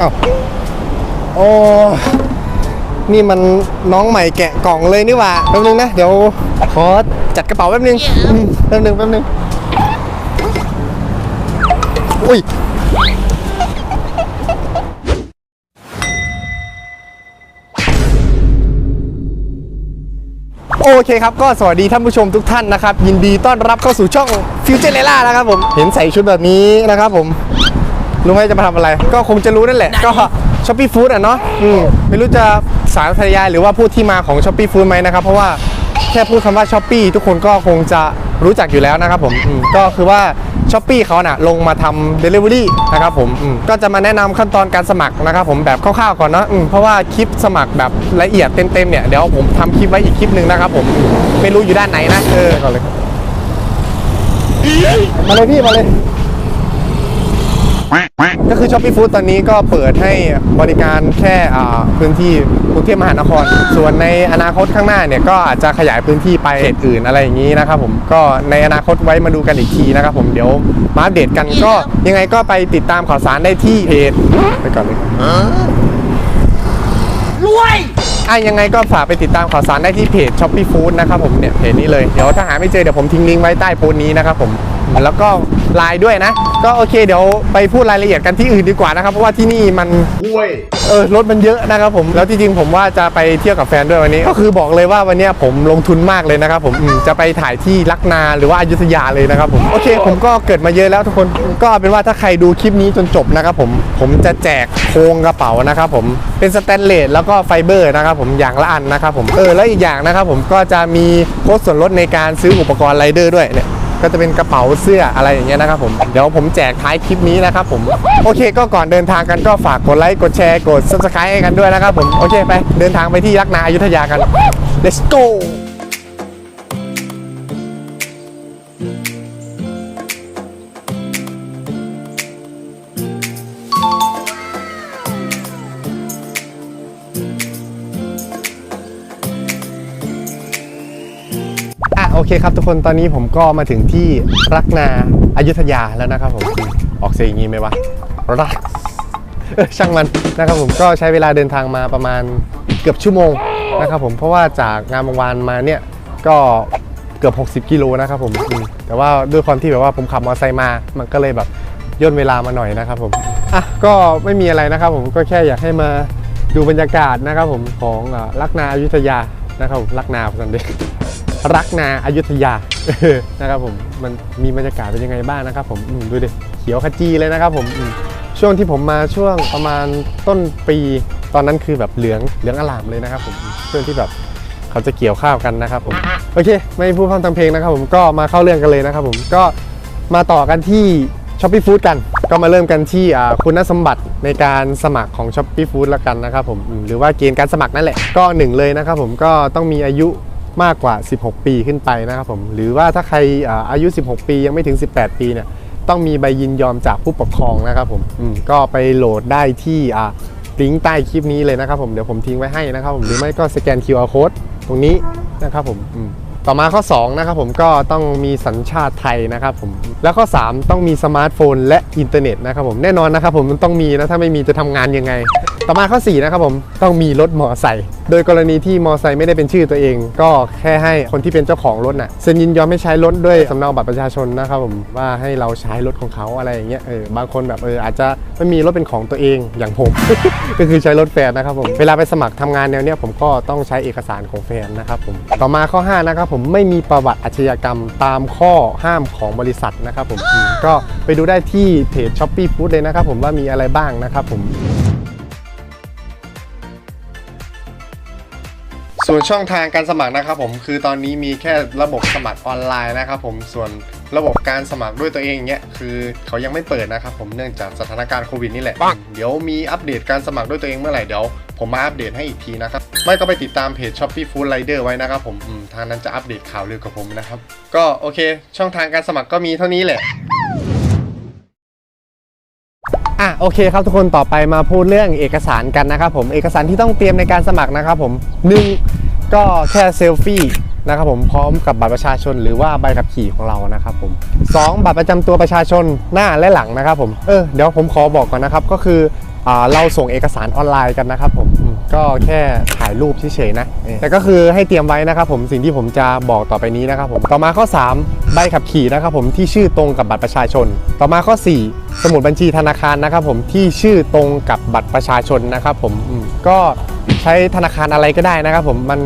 อ้าวโอ้นี่มันน้องใหม่แกะกล่องเลยนี่หว่าแป๊บนึงนะ เดี๋ยวขอจัดกระเป๋าแป๊บนึงอืมแป๊บนึงแป๊บนึงอุ้ยโอเคครับ ก็สวัสดีท่านผู้ชมทุกท่านนะครับ ยินดีต้อนรับเข้าสู่ช่องฟิวเจอร์เลล่านะครับผม เห็นใส่ชุดแบบนี้นะครับผม รู้ไหมจะมาทำอะไร ก็คงจะรู้นั่นแหละ ก็ช้อปปี้ฟู้ดอะเนาะอืมไม่รู้จะสารทยายหรือว่าพูดที่มาของช้อปปี้ฟู้ดไหมนะครับ เพราะว่าแค่พูดคำว่าช้อปปี้ทุกคนก็คงจะรู้จักอยู่แล้วนะครับผมอืมก็คือว่าช้อปปี้เขาน่ะลงมาทำ Delivery นะครับผมอืมก็จะมาแนะนำขั้นตอนการสมัครนะครับผมแบบคร่าวๆก่อนเนาะอืมเพราะว่าคลิปสมัครแบบละเอียดเต็มๆเนี่ยเดี๋ยวผมทำคลิปไว้อีกคลิปหนึ่งนะครับผมอืมไม่รู้อยู่ด้านไหนนะเออก่อนเลยมาเลยพี่มาเลย ก็คือช้อปปี้ฟู้ดตอนนี้ก็เปิดให้บริการแค่อ่าพื้นที่กรุงเทพมหานคร ส่วนในอนาคตข้างหน้าเนี่ยก็อาจจะขยายพื้นที่ไปเขตอื่นอะไรอย่างนี้นะครับผมก็ในอนาคตไว้มาดูกันอีกทีนะครับผมเดี๋ยวมาอัปเดตกันก็ยังไงก็ไปติดตามข่าวสารได้ที่เพจไปก่อนเลยรวยอะยังไงก็ฝากไปติดตามข่าวสารได้ที่เพจ s h o p ปี้ฟู้ดนะครับผมเนี่ยเพจนี้เลยเดี๋ยวถ้าหาไม่เจอเดี๋ยวผมทิ้งลิงก์ไว้ใต้โพสต์นี้นะครับผม แล้วก็ไลน์ด้วยนะ ก็โอเคเดี๋ยวไปพูดรายละเอียดกันที่อื่นดีกว่านะครับ เพราะว่าที่นี่มันเออรถมันเยอะนะครับผมแล้วจริงๆผมว่าจะไปเที่ยวกับแฟนด้วยวันนี้ ก็คือบอกเลยว่าวันเนี้ยผมลงทุนมากเลยนะครับผมอืมจะไปถ่ายที่ลักนาหรือว่าอยุธยาเลยนะครับผมโอเค ผมก็เกิดมาเยอะแล้วทุกคนก็เอาเป็นว่าถ้าใครดูคลิปนี้จนจบนะครับผมผมจะแจกโครงกระเป๋านะครับผมเป็นสแตนเลสแล้วก็ไฟเบอร์นะครับผมอย่างละอันนะครับผมเออแล้วอีกอย่างนะครับผมก็จะมีโค้ดส่วนลดในการซื้ออุปกรณ์ไรเดอร์ด้วยเนี่ย ก็จะเป็นกระเป๋าเสื้ออะไรอย่างเงี้ยนะครับผมเดี๋ยวผมแจกท้ายคลิปนี้นะครับผมโอเค ก็ก่อนเดินทางกันก็ฝากกดไลค์กดแชร์กด subscribe ให้กันด้วยนะครับผมโอเคไปเดินทางไปที่ยักษ์นาอยุธยากัน let's go เคครับทุกคนตอนนี้ผมก็มาถึงที่รักนาอายุทยาแล้วนะครับผมออกเสียงอย่างนี้ไหมวะรักช่างมันนะครับผมก็ใช้เวลาเดินทางมาประมาณเกือบชั่วโมงนะครับผมเพราะว่าจากงานบางวานมาเนี่ยก็เกือบ 60 กิโลนะครับผมแต่ว่าด้วยความที่แบบว่าผมขับมอเตอร์ไซค์มามันก็เลยแบบย่นเวลามาหน่อยนะครับผมอะก็ไม่มีอะไรนะครับผมก็แค่อยากให้มาดูบรรยากาศนะครับผมของอ่ารักนาอายุทยานะครับผมรักนาสันเด รักนาอายุทยานะครับผมมันมีบรรยากาศเป็นยังไงบ้างนะครับผมดูดิเขียวขจีเลยนะครับผมช่วงที่ผมมาช่วงประมาณต้นปี ตอนนั้นคือแบบเหลืองเหลืองอลามเลยนะครับผมช่วงที่แบบเขาจะเกี่ยวข้าวกันนะครับผมโอเค ไม่พูดพร่ำทำเพลงนะครับผมก็มาเข้าเรื่องกันเลยนะครับผมก็มาต่อกันที่ช้อปปี้ฟู้ดกัน ก็มาเริ่มกันที่คุณสมบัติในการสมัครของช้อปปี้ฟู้ดล้วกันนะครับผมอืมหรือว่าเกณฑ์การสมัครนั่นแหละก็หนึ่งเลยนะครับผมก็ต้องมีอายุ มากกว่า 16 ปีขึ้นไปนะครับผมหรือว่าถ้าใครอายุ 16 ปียังไม่ถึง 18 ปีเนี่ยต้องมีใบยินยอมจากผู้ปกครองนะครับผมมก็ไปโหลดได้ที่อ่าลิงก์ใต้คลิปนี้เลยนะครับผมเดี๋ยวผมทิ้งไว้ให้นะครับผมหรือไม่ก็สแกน QR code ตรงนี้นะครับผมอืมต่อมาข้อ 2 นะครับผมก็ต้องมีสัญชาติไทยนะครับผมแล้วข้อ 3 ต้องมีสมาร์ทโฟน และอินเทอร์เน็ตนะครับผมแน่นอนนะครับผมมันต้องมีนะถ้าไม่มีจะทำงานยังไง ต่อมาข้อ4นะครับผมต้องมีรถมอไซค์โดยกรณีที่มอไซค์ไม่ได้เป็นชื่อตัวเอง ก็แค่ให้คนที่เป็นเจ้าของรถน่ะเซ็นยินยอมให้ใช้รถด้วยสำเนาบัตรประชาชนนะครับผมว่าให้เราใช้รถของเขาอะไรอย่างเงี้ยเออบางคนแบบเอออาจจะไม่มีรถเป็นของตัวเองอย่างผม ก็คือใช้รถแฟนนะครับผมเวลาไปสมัครทำงานแนวเนี้ยผมก็ต้องใช้เอกสารของแฟนนะครับผมต่อมาข้อ5นะครับผมไม่มีประวัติอาชญากรรมตามข้อห้ามของบริษัทนะครับผมก็ไปดูได้ที่เพจ s h o p ปี้ฟู้ดเลยนะครับผมว่ามีอะไรบ้างนะครับผม ส่วนช่องทางการสมัครนะครับผมคือตอนนี้มีแค่ระบบสมัครออนไลน์นะครับผมส่วนระบบการสมัครด้วยตัวเองเนี้ยคือเขายังไม่เปิดนะครับผมเนื่องจากสถานการณ์โควิดนี่แหละ เดี๋ยวมีอัปเดตการสมัครด้วยตัวเองเมื่อไหร่เดี๋ยวผมมาอัปเดตให้อีกทีนะครับ ไม่ก็ไปติดตามเพจ Shopee Food Rider ไว้นะครับผมอืมทางนั้นจะอัปเดตข่าวเร็วกับผมนะครับ ก็โอเค ช่องทางการสมัครก็มีเท่านี้แหละอะ โอเคครับทุกคนต่อไปมาพูดเรื่องเอกสารกันนะครับผมเอกสารที่ต้องเตรียมในการสมัครนะครับผมหนึ่งก็แค่เซลฟี่นะครับผมพร้อมกับบัตรประชาชนหรือว่าใบขับขี่ของเรานะครับผมสองบัตรประจำตัวประชาชนหน้าและหลังนะครับผมเออเดี๋ยวผมขอบอกก่อนนะครับก็คืออเราส่งเอกสารออนไลน์กันนะครับผม ก็แค่ถ่ายรูปเฉยๆนะเออแต่ก็คือให้เตรียมไว้นะครับผมสิ่งที่ผมจะบอกต่อไปนี้นะครับผม ต่อมาข้อ 3 ใบขับขี่นะครับผมที่ชื่อตรงกับบัตรประชาชน ต่อมาข้อ 4 สมุดบัญชีธนาคารนะครับผมที่ชื่อตรงกับบัตรประชาชนนะครับผมอืมก็ใช้ธนาคารอะไรก็ได้นะครับผมมัน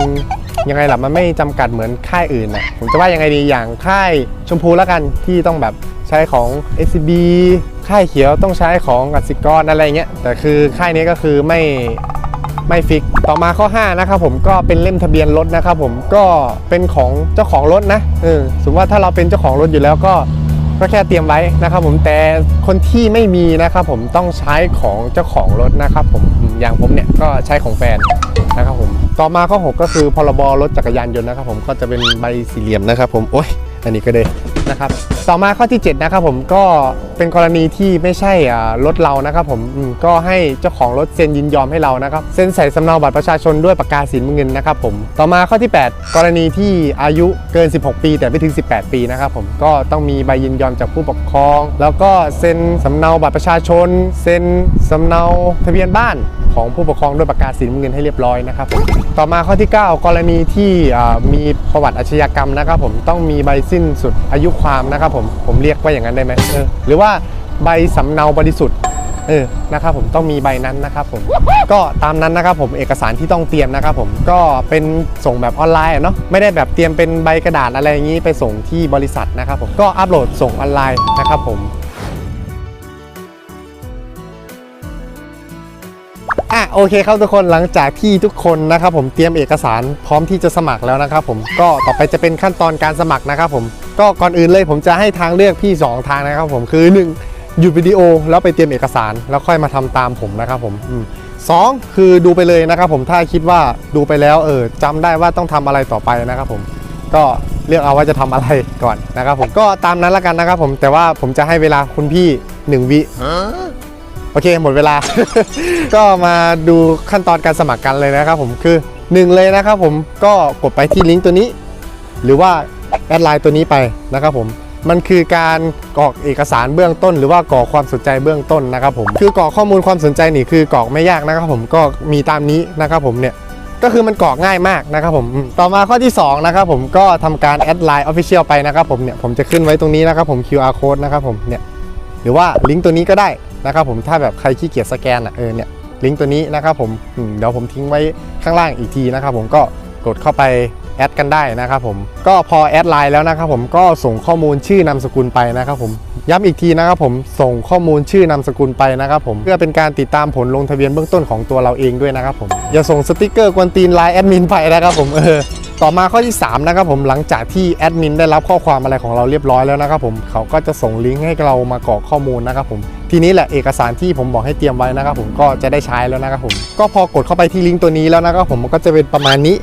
ยังไงล่ะมันไม่จำกัดเหมือนค่ายอื่นนะผมจะว่ายังไงดีอย่างค่ายชมพูแล้วกันที่ต้องแบบใช้ของ SCB ค่ายเขียวต้องใช้ของกสิกรอะไรเงี้ยแต่คือค่ายนี้ก็คือไม่ ไม่ฟิก ต่อมาข้อ 5 นะครับผมก็เป็นเล่มทะเบียนรถนะครับผมก็เป็นของเจ้าของรถนะเออสมมติว่าถ้าเราเป็นเจ้าของรถอยู่แล้วก็ก็แค่เตรียมไว้นะครับผมแต่คนที่ไม่มีนะครับผมต้องใช้ของเจ้าของรถนะครับผมอย่างผมเนี่ยก็ใช้ของแฟนนะครับผมต่อมาข้อ 6 ก็คือพรบรถจักรยานยนต์นะครับผมก็จะเป็นใบสี่เหลี่ยมนะครับผมโอ้ยอันนี้ก็เลย นะครับต่อมาข้อที่7นะครับผมก็เป็นกรณีที่ไม่ใช่รถเรานะครับผมมก็ให้เจ้าของรถเซ็นยินยอมให้เรานะครับเซ็นใส่สำเนาบัตรประชาชนด้วยปากกาสีน้ำเงินนะครับผมต่อมาข้อที่ 8 กรณีที่อายุเกิน 16 ปี แต่ไม่ถึง 18 ปีนะครับผมก็ต้องมีใบยินยอมจากผู้ปกครอง แล้วก็เซ็นสำเนาบัตรประชาชน เซ็นสำเนาทะเบียนบ้านของผู้ปกครองด้วยปากกาศสีน้ำเงินให้เรียบร้อยนะครับผมต่อมาข้อที่ 9 กรณีที่มีประวัติอาชญากรรมนะครับผมต้องมีใบสิ้นสุดอายุความนะครับผมผมเรียกว่าอย่างนั้นได้ไหมเออหรือว่าใบสำเนาบริสุทธิ์เออนะครับผมต้องมีใบนั้นนะครับผมก็ตามนั้นนะครับผมเอกสารที่ต้องเตรียมนะครับผมก็เป็นส่งแบบออนไลน์เนาะไม่ได้แบบเตรียมเป็นใบกระดาษอะไรอย่างนี้ไปส่งที่บริษัทนะครับผมก็อัปโหลดส่งออนไลน์นะครับผมอะโอเคครับทุกคนหลังจากที่ทุกคนนะครับผมเตรียมเอกสารพร้อมที่จะสมัครแล้วนะครับผมก็ต่อไปจะเป็นขั้นตอนการสมัครนะครับผม ก็ก่อนอื่นเลยผมจะให้ทางเลือกพี่สองทางนะครับผมคือหนึ่งหยุดวิดีโอแล้วไปเตรียมเอกสาร แล้วค่อยมาทำตามผมนะครับผมอืมสองคือดูไปเลยนะครับผมถ้าคิดว่าดูไปแล้วเออจำได้ว่าต้องทำอะไรต่อไปนะครับผมก็เลือกเอาว่าจะทำอะไรก่อนนะครับผมก็ตามนั้นละกันนะครับผมแต่ว่าผมจะให้เวลาคุณพี่หนึ่งวิโอเคหมดเวลา ก็มาดูขั้นตอนการสมัครกันเลยนะครับผมคือหนึ่งเลยนะครับผมก็กดไปที่ลิงก์ตัวนี้ หรือว่า แอดไลน์ตัวนี้ไปนะครับผมมันคือการกรอกเอกสารเบื้องต้น หรือว่ากรอกความสนใจเบื้องต้นนะครับผมคือกรอกข้อมูลความสนใจนี่คือกรอกไม่ยากนะครับผมก็มีตามนี้นะครับผมเนี่ยก็คือมันกรอกง่ายมากนะครับผมต่อมาข้อที่2นะครับผมก็ทำการแอดไลน์ออฟฟิเชียลไปนะครับผมเนี่ยผมจะขึ้นไว้ตรงนี้นะครับผม QR code นะครับผมเนี่ยหรือว่าลิงก์ตัวนี้ก็ได้นะครับผมถ้าแบบใครขี้เกียจสแกนอะเออเนี่ยลิงก์ตัวนี้นะครับผมเดี๋ยวผมทิ้งไว้ข้างล่างอีกทีนะครับผมก็กดเข้าไป แอดกันได้นะครับผมก็พอแอดไลน์แล้วนะครับผมก็ส่งข้อมูลชื่อนามสกุลไปนะครับผมย้ำอีกทีนะครับผมส่งข้อมูลชื่อนามสกุลไปนะครับผมเพื่อเป็นการติดตามผลลงทะเบียนเบื้องต้นของตัวเราเองด้วยนะครับผมอย่าส่งสติกเกอร์กวนตีนไลน์แอดมินไปนะครับผมเออต่อมาข้อที่ 3 นะครับผมหลังจากที่แอดมินได้รับข้อความอะไรของเราเรียบร้อยแล้วนะครับผมเขาก็จะส่งลิงก์ให้เรามากรอกข้อมูลนะครับผมทีนี้แหละเอกสารที่ผมบอกให้เตรียมไว้นะครับผมก็จะได้ใช้แล้วนะครับผมก็พอกดเข้าไปที่ลิงก์ตัวนี้แล้วนะครับผมมันก็จะเป็นประมาณนี้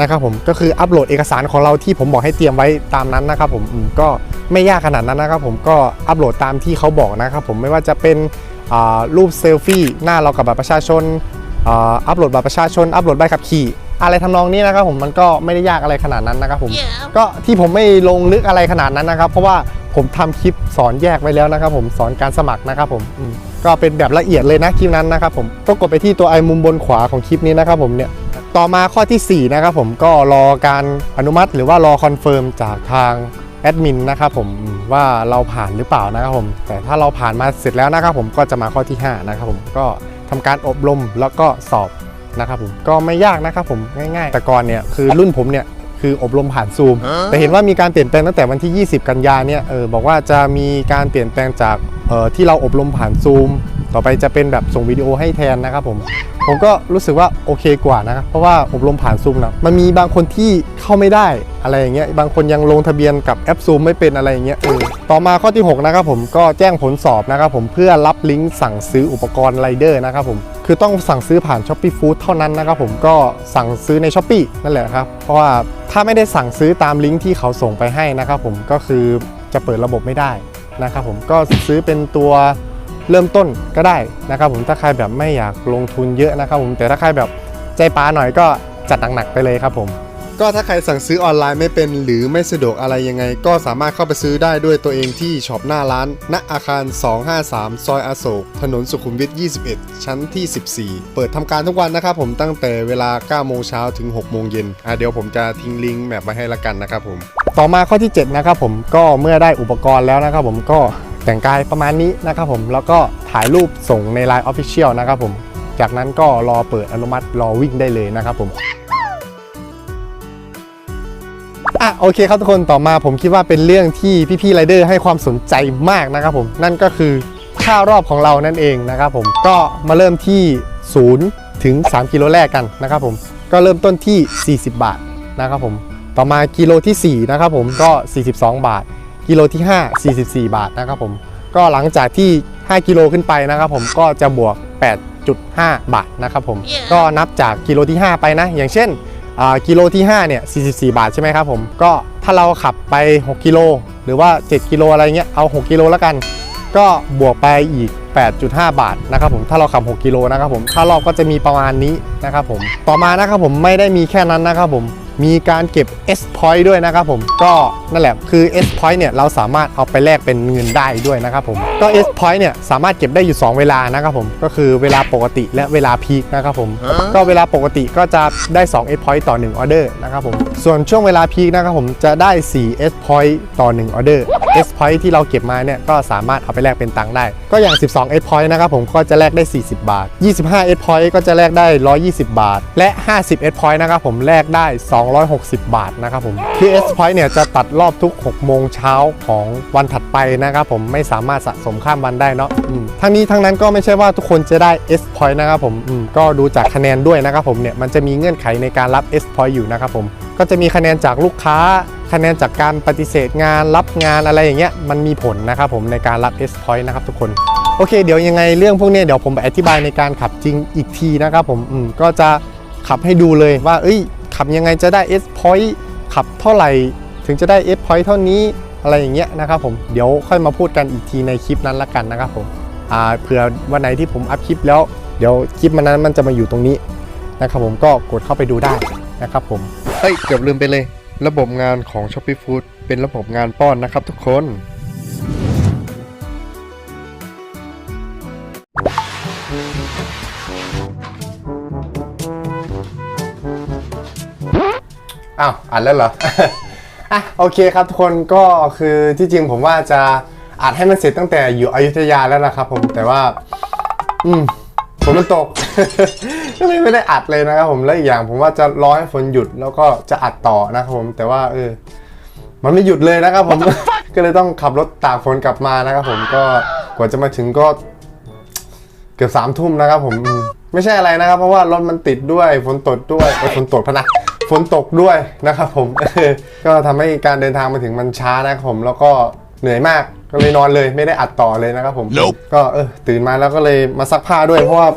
นะครับผมก็คืออัปโหลดเอกสารของเราที่ผมบอกให้เตรียมไว้ตามนั้นนะครับผมอืมก็ไม่ยากขนาดนั้นนะครับผมก็อัปโหลดตามที่เขาบอกนะครับผมไม่ว่าจะเป็นอ่ารูปเซลฟี่หน้าเรากับบัตรประชาชนอ่าอัปโหลดบัตรประชาชน อัปโหลดใบขับขี่ อะไรทำนองนี้นะครับผมมันก็ไม่ได้ยากอะไรขนาดนั้นนะครับผมก็ที่ผมไม่ลงลึกอะไรขนาดนั้นนะครับ เพราะว่าผมทำคลิปสอนแยกไว้แล้วนะครับ ผมสอนการสมัครนะครับผมอืมก็เป็นแบบละเอียดเลยนะคลิปนั้นนะครับผมก็กดไปที่ตัวไอมุมบนขวาของคลิปนี้นะครับผมเนี่ย ต่อมาข้อทีสี่ 4 นะครับผมก็รอการอนุมัติหรือว่ารอคอนเฟิร์มจากทางแอดมินนะครับผมอืมว่าเราผ่านหรือเปล่านะครับผม แต่ถ้าเราผ่านมาเสร็จแล้วนะครับผมก็จะมาข้อที่ห้านะครับผมก็ทำการอบรมแล้วก็สอบนะครับผมก็ไม่ยากนะครับผมง่ายๆ แต่ก่อนเนี่ยคือรุ่นผมเนี่ยคืออบรมผ่านซูม แต่เห็นว่ามีการเปลี่ยนแปลงตั้งแต่วันที่ 20 กันยาเนี่ยเออบอกว่าจะมีการเปลี่ยนแปลงจากเอ่อที่เราอบรมผ่านซูม ต่อไปจะเป็นแบบส่งวิดีโอให้แทนนะครับผม ผมก็รู้สึกว่าโอเคกว่านะครับ เพราะว่าอบรมผ่านซูมนะมันมีบางคนที่เข้าไม่ได้อะไรอย่างเงี้ย บางคนยังลงทะเบียนกับแอปซูมไม่เป็นอะไรอย่างเงี้ยเออต่อมาข้อที่ 6 นะครับผมก็แจ้งผลสอบนะครับผมเพื่อรับลิงก์สั่งซื้ออุปกรณ์ไรเดอร์นะครับผมคือต้องสั่งซื้อผ่าน s h อ p e e Food เท่านั้นนะครับผมก็สั่งซื้อใน s h อ p e e นั่นแหละครับ เพราะว่าถ้าไม่ได้สั่งซื้อตามลิงก์ที่เขาส่งไปให้นะครับผมก็คือจะเปิดระบบไม่ได้นะครับผมก็ซื้อเป็นตัว เริ่มต้นก็ได้นะครับผมถ้าใครแบบไม่อยากลงทุนเยอะนะครับผมแต่ถ้าใครแบบใจป้าหน่อยก็จัดหนักๆไปเลยครับผม ก็ถ้าใครสั่งซื้อออนไลน์ไม่เป็นหรือไม่สะดวกอะไรยังไง ก็สามารถเข้าไปซื้อได้ด้วยตัวเองที่ช็อปหน้าร้าน ณอาคาร 253 ซอยอโศก ถนนสุขุมวิท 21 ชั้นที่ 14 เปิดทำการทุกวันนะครับผมตั้งแต่เวลา 9 โมงเช้าถึง 6 โมงเย็นอะเดี๋ยวผมจะทิ้งลิงก์แมปไว้ให้ละกันนะครับผม ต่อมาข้อที่ 7 นะครับผมก็เมื่อได้อุปกรณ์แล้วนะครับผมก็ แต่งกายประมาณนี้นะครับผมแล้วก็ถ่ายรูปส่งใน Line Official นะครับผมจากนั้นก็รอเปิดอนุมัติรอวิ่งได้เลยนะครับผมอะโอเคครับทุกคนต่อมาผมคิดว่าเป็นเรื่องที่พี่ๆไรเดอร์ให้ความสนใจมากนะครับผมนั่นก็คือค่ารอบของเรานั่นเองนะครับผมก็มาเริ่มที่ 0 ถึง 3 กิโลแรกกันนะครับผมก็เริ่มต้นที่ 40 บาทนะครับผมต่อมากิโลที่4นะครับผมก็ 42 บาท กิโลที่ 5 44 บาทนะครับผมก็หลังจากที่ 5 กิโลขึ้นไปนะครับผมก็จะบวก 8.5 บาทนะครับผมก็นับจากกิโลที่ 5 ไปนะ อย่างเช่นอ่ากิโลที่5เนี่ย44 บาทใช่ไหมครับผมก็ถ้าเราขับไป 6 กิโล หรือว่า 7 กิโลอะไรเงี้ยเอา 6 กิโลแล้วกัน ก็บวกไปอีก 8.5 บาทนะครับผมถ้าเราขับ 6 กิโลนะครับผมค่ารอบก็จะมีประมาณนี้นะครับผมต่อมานะครับผมไม่ได้มีแค่นั้นนะครับผม มีการเก็บ S point ด้วยนะครับผมก็นั่นแหละคือ S point เนี่ยเราสามารถเอาไปแลกเป็นเงินได้ด้วยนะครับผมก็ S point เนี่ยสามารถเก็บได้อยู่ 2 เวลานะครับผมก็คือเวลาปกติและเวลาพีคนะครับผมก็เวลาปกติก็จะได้ 2 S point ต่อ1ออเดอร์นะครับผมส่วนช่วงเวลาพีคนะครับผมจะได้ 4 S point ต่อ1ออเดอร์ S point ที่เราเก็บมาเนี่ยก็สามารถเอาไปแลกเป็นตังค์ได้ ก็อย่าง 12 S point นะครับผมก็จะแลกได้ 40 บาท 25 S point ก็จะแลกได้ 120 บาท และ 50 S point นะครับผมแลกได้260 บาทนะครับผมคือ S point เนี่ยจะตัดรอบทุก 6 โมงเช้าของวันถัดไปนะครับผมไม่สามารถสะสมข้ามวันได้เนาะทั้งนี้ทั้งนั้นก็ไม่ใช่ว่าทุกคนจะได้ S point นะครับผมมก็ดูจากคะแนนด้วยนะครับผมเนี่ยมันจะมีเงื่อนไขในการรับ S point อยู่นะครับผมก็จะมีคะแนนจากลูกค้า คะแนนจากการปฏิเสธงานรับงานอะไรอย่างเงี้ยมันมีผลนะครับผมในการรับ S point นะครับทุกคนโอเคเดี๋ยวยังไงเรื่องพวกนี้เดี๋ยวผมไปอธิบายในการขับจริงอีกทีนะครับผมมก็จะขับให้ดูเลยว่า เอ้ย ขับยังไงจะได้ S point ขับเท่าไหร่ ถึงจะได้ S point เท่านี้อะไรอย่างเงี้ยนะครับผมเดี๋ยวค่อยมาพูดกันอีกทีในคลิปนั้นละกันนะครับผมเผื่อวันไหนที่ผมอัพคลิปแล้วเดี๋ยวคลิปมันนั้นมันจะมาอยู่ตรงนี้นะครับผมก็กดเข้าไปดูได้นะครับผมเฮ้ยเกือบลืมไปเลย ระบบงานของ Shopee Food เป็นระบบงานป้อนนะครับทุกคน อ้าวอ่านแล้วเหรอ อะโอเคครับทุกคนก็คือที่จริงผมว่าจะอัดให้มันเสร็จตั้งแต่อยู่อยุธยาแล้วนะครับผมแต่ว่า อืมฝนมันตก ก็เลยไม่ได้อัดเลยนะครับผมและอีกอย่างผมว่าจะรอให้ฝนหยุดแล้วก็จะอัดต่อนะครับผมแต่ว่าเออ มันไม่หยุดเลยนะครับผม ก็เลยต้องขับรถตากฝนกลับมานะครับผมก็กว่าจะมาถึงก็ เกือบสามทุ่มนะครับผมอืมไม่ใช่อะไรนะครับ เพราะว่ารถมันติดด้วยฝนตกด้วยเอ้ยฝนตกพะนะ ฝนตกด้วยนะครับผม ก็ทำให้การเดินทางมาถึงมันช้านะครับผม แล้วก็เหนื่อยมากก็เลยนอนเลยไม่ได้อัดต่อเลยนะครับผม Nope ก็เออตื่นมาแล้วก็เลยมาซักผ้าด้วยเพราะว่า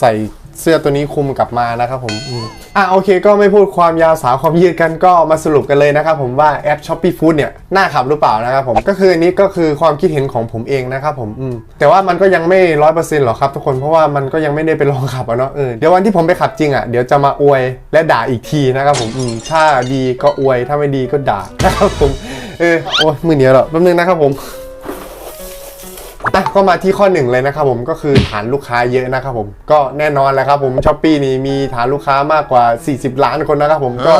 ใส่ เสื้อตัวนี้คลุมกลับมานะครับผมอืมอะโอเค ก็ไม่พูดความยาวสาวความยืดกันก็มาสรุปกันเลยนะครับผมว่าแอป s h o p e e Food เนี่ยน่าขับหรือเปล่านะครับผมก็คืออันนี้ก็คือความคิดเห็นของผมเองนะครับผมอืมแต่ว่ามันก็ยังไม่ร้อยเปอร์เซ็นต์หรอกครับทุกคนเพราะว่ามันก็ยังไม่ได้ไปลองขับอะเนาะเออเดี๋ยววันที่ผมไปขับจริงอะเดี๋ยวจะมาอวยและด่าอีกทีนะครับผมอืมถ้าดีก็อวยถ้าไม่ดีก็ด่านะครับผมเออโอ้ยมือเหนียวแล้วแป๊บนึงนะครับผม อะก็มาที่ข้อหนึ่งเลยนะครับผมก็คือฐานลูกค้าเยอะนะครับผมก็แน่นอนแหละครับผมช้อปปีนี่มีฐานลูกค้ามากกว่า 40 ล้านคนนะครับผมก็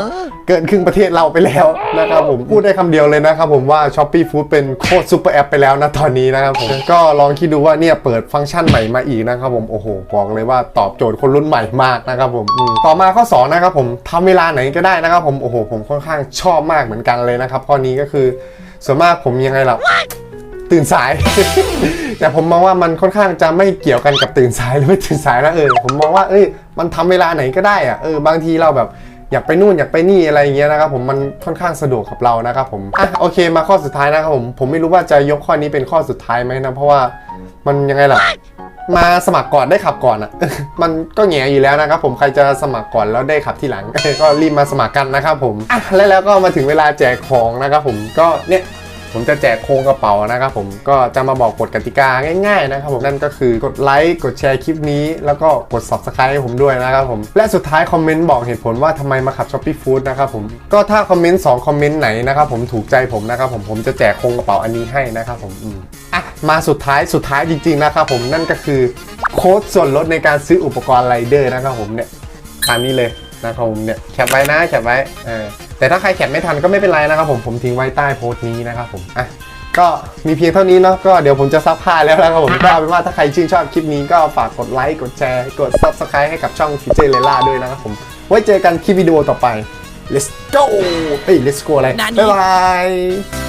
เกินครึ่งประเทศเราไปแล้วนะครับผมพูดได้คำเดียวเลยนะครับผมว่า s h o p e e Food เป็นโคตรซูเปอร์แอปไปแล้วนะตอนนี้นะครับผมก็ลองคิดดูว่าเนี่ยเปิดฟังก์ชันใหม่มาอีกนะครับผมโอ้โหบอกเลยว่าตอบโจทย์คนรุ่นใหม่มากนะครับผมอืมต่อมาข้อสองนะครับผมทำเวลาไหนก็ได้นะครับผมโอ้โหผมค่อนข้างชอบมากเหมือนกันเลยนะครับข้อนี้ก็คือส่วนมากผมยังไงล่ะ ตื่นสาย แต่ผมมองว่ามันค่อนข้างจะไม่เกี่ยวกันกับตื่นสายหรือไม่ตื่นสายนะเออผมมองว่าเอ้ยมันทำเวลาไหนก็ได้อะเออบางทีเราแบบอยากไปนู่นอยากไปนี่อะไรอย่างเงี้ยนะครับผมมันค่อนข้างสะดวกกับเรานะครับผมอะโอเคมาข้อสุดท้ายนะครับผมผมไม่รู้ว่าจะยกข้อนี้เป็นข้อสุดท้ายไหมนะเพราะว่ามันยังไงล่ะมาสมัครก่อนได้ขับก่อนอะ มันก็แง่อยู่แล้วนะครับผมใครจะสมัครก่อนแล้วได้ขับทีหลัง ก็รีบมาสมัครกันนะครับผมอะแล้วแล้วก็มาถึงเวลาแจกของนะครับผมก็เนี่ย ผมจะแจกโครงกระเป๋านะครับผมก็จะมาบอกกฎกติกาง่ายๆนะครับผมนั่นก็คือกดไลค์กดแชร์คลิปนี้ แล้วก็กด subscribe ให้ผมด้วยนะครับผมและสุดท้ายคอมเมนต์บอกเหตุผลว่าทำไมมาขับ Shopee Food นะครับผมก็ถ้าคอมเมนต์2คอมเมนต์ไหนนะครับผมถูกใจผมนะครับผมผมจะแจกโครงกระเป๋าอันนี้ให้นะครับผมอืมอะมาสุดท้ายสุดท้ายจริงๆนะครับผมนั่นก็คือโค้ดส่วนลดในการซื้ออุปกรณ์ไรเดอร์นะครับผมเนี่ยตามนี้เลยนะครับผมเนี่ยแคปไว้นะแคปไว้เออ แต่ถ้าใครแคปไม่ทันก็ไม่เป็นไรนะครับผมผมทิ้งไว้ใต้โพสต์นี้นะครับผมอะก็มีเพียงเท่านี้เนาะก็เดี๋ยวผมจะซักผ้าแล้วนะครับผมก็เอาเป็นว่าถ้าใครชื่นชอบคลิปนี้ก็ฝากกดไลค์กดแชร์กด subscribe ให้กับช่อง TJ l e l a ด้วยนะครับผม ไว้เจอกันคลิปวิดีโอต่อไป let's go เฮ้ย let's go อะไร บ๊ายบาย